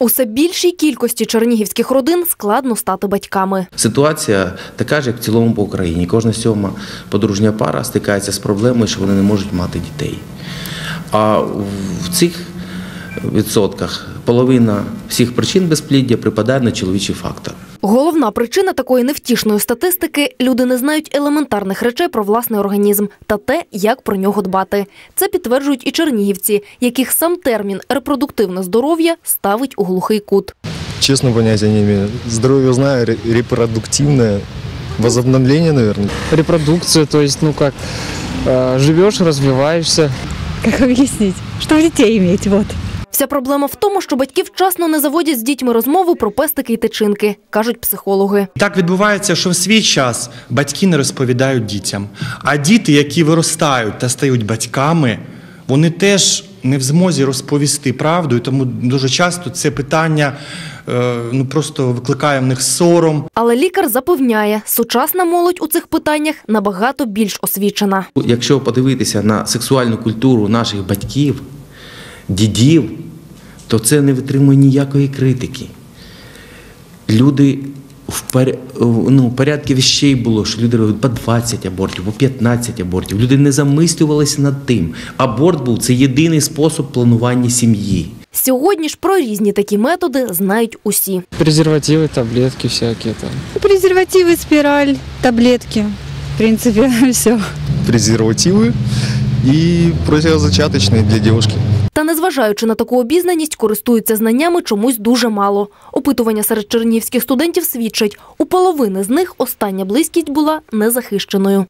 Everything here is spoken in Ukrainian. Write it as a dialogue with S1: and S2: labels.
S1: Усе більшій кількості чернігівських родин складно стати батьками.
S2: Ситуація така ж, як в цілому по Україні. Кожна сьома подружня пара стикається з проблемою, що вони не можуть мати дітей. А в цих відсотках половина всіх причин безпліддя припадає на чоловічий фактор.
S1: Головна причина такої невтішної статистики люди не знають елементарних речей про власний організм та те, як про нього дбати. Це підтверджують і чернігівці, яких сам термін репродуктивне здоров'я ставить у глухий кут.
S3: Честно понятия не имею. Здоровье знаю, ре- репродуктивное. Возобновление, наверное.
S4: репродукция, то есть, ну как, э, живешь, развиваешься.
S5: Как объяснить? Что детей иметь, вот.
S1: Вся проблема в тому, що батьки вчасно не заводять з дітьми розмову про пестики і тичинки, кажуть психологи.
S6: Так відбувається, що в свій час батьки не розповідають дітям. А діти, які виростають та стають батьками, вони теж не в змозі розповісти правду, і тому дуже часто це питання е, ну просто викликає в них сором.
S1: Але лікар запевняє, сучасна молодь у цих питаннях набагато більш освічена.
S2: Якщо подивитися на сексуальну культуру наших батьків, дідів, то це не витримує ніякої критики. Люди в пер... ну, порядку вещей було, що люди робили по 20 абортів, по 15 абортів. Люди не замислювалися над тим. Аборт був це єдиний спосіб планування сім'ї.
S1: Сьогодні ж про різні такі методи знають усі.
S4: Презервативы, таблетки всякие там.
S5: Презервативы, спираль, таблетки. В принципе, все.
S3: Презервативы и противозачаточные для девушки.
S1: Незважаючи на таку обізнаність, користуються знаннями чомусь дуже мало. Опитування серед чернігівських студентів свідчать, у половини з них остання близькість була незахищеною.